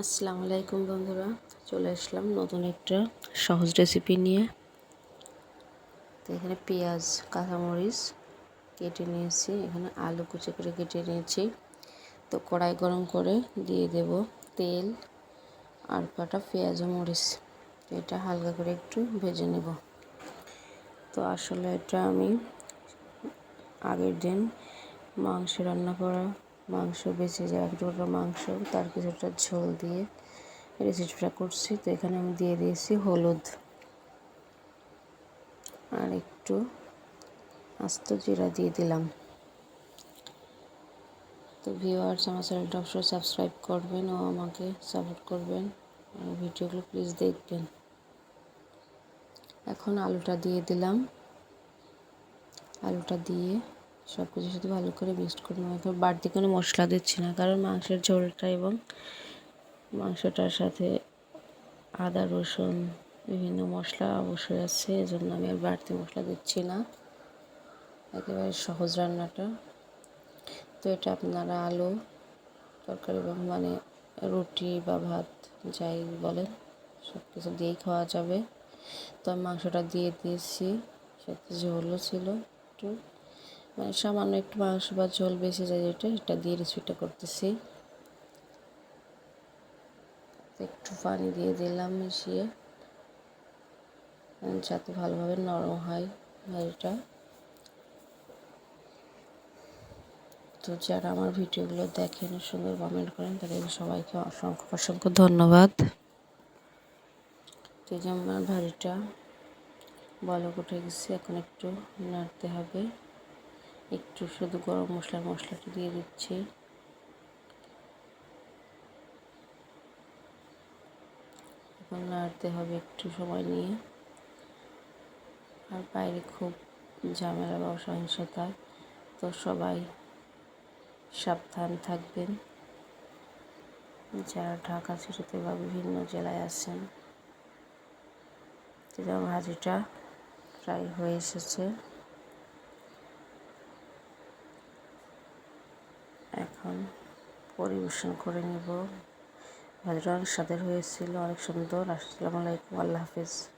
আসসালামু আলাইকুম বন্ধুরা, চলে আসলাম নতুন একটা সহজ রেসিপি নিয়ে। তো এখানে পেঁয়াজ, কাঁচামরিচ কেটে নিয়েছি, এখানে আলু কুচি করে কেটে নিয়েছি। তো কড়াই গরম করে দিয়ে দেব তেল আর কটা পেঁয়াজ মরিচ, এটা হালকা করে একটু ভেজে নেব। তো আসলে এটা আমি আগের দিন মাংস রান্না করা মাংস বেঁচে যায়, এক টুকরো মাংস, তার কিছুটা ঝোল দিয়ে রেসিপিটা করছি। তো এখানে আমি দিয়ে দিয়েছি হলুদ আর একটু আস্ত জিরা দিয়ে দিলাম। তো ভিওয়ার্স আমার চ্যানেলটা অবশ্যই সাবস্ক্রাইব করবেন ও আমাকে সাপোর্ট করবেন আর ভিডিওগুলো প্লিজ দেখবেন। এখন আলুটা দিয়ে দিলাম। আলুটা দিয়ে সব কিছুর সাথে ভালো করে মিক্সড করে নেব এখন বাড়তি কোনো মশলা দিচ্ছি না। কারণ মাংসের ঝোলটা এবং মাংসটার সাথে আদা, রসুন বিভিন্ন মশলা অবশ্যই আছে, এজন্য আমি আর বাড়তি মশলা দিচ্ছি না। একেবারে সহজ রান্নাটা। তো এটা আপনারা আলু, তরকারি এবং মানে রুটি বা ভাত, যাই বলেন সব কিছু দিয়েই খাওয়া যাবে। তো আমি মাংসটা দিয়ে দিয়েছি, সাথে ঝোলও ছিল একটু। মানে সামান্য একটু মাংস বা ঝোল বেশি যায় যেটা, এটা দিয়ে রেসিপিটা করতেছি। একটু পানি দিয়ে দিলাম মিশিয়ে। যাতে ভালোভাবে নরম হয় ভাজিটা তো যারা আমার ভিডিওগুলো দেখেন, সুন্দর কমেন্ট করেন, তাদের সবাইকে অসংখ্য অসংখ্য ধন্যবাদ। তো যে আমার ভাজিটা বলক উঠে গেছে, এখন একটু নাড়তে হবে। একটু শুধু গরম মশলার মশলাটা দিয়ে দিচ্ছি। এখন নাড়তে হবে একটু সময় নিয়ে। আর বাইরে খুব ঝামেলা বা সহিংসতা, তো সবাই সাবধান থাকবেন। যারা ঢাকা সিটিতে বা বিভিন্ন জেলায় আছেন যেমন ভাজিটা প্রায় হয়ে এসেছে। এখন পরিবেশন করে নিব। ভালো অনেক স্বাদের হয়েছিল অনেক সুন্দর। আসসালামু আলাইকুম আল্লাহ হাফিজ।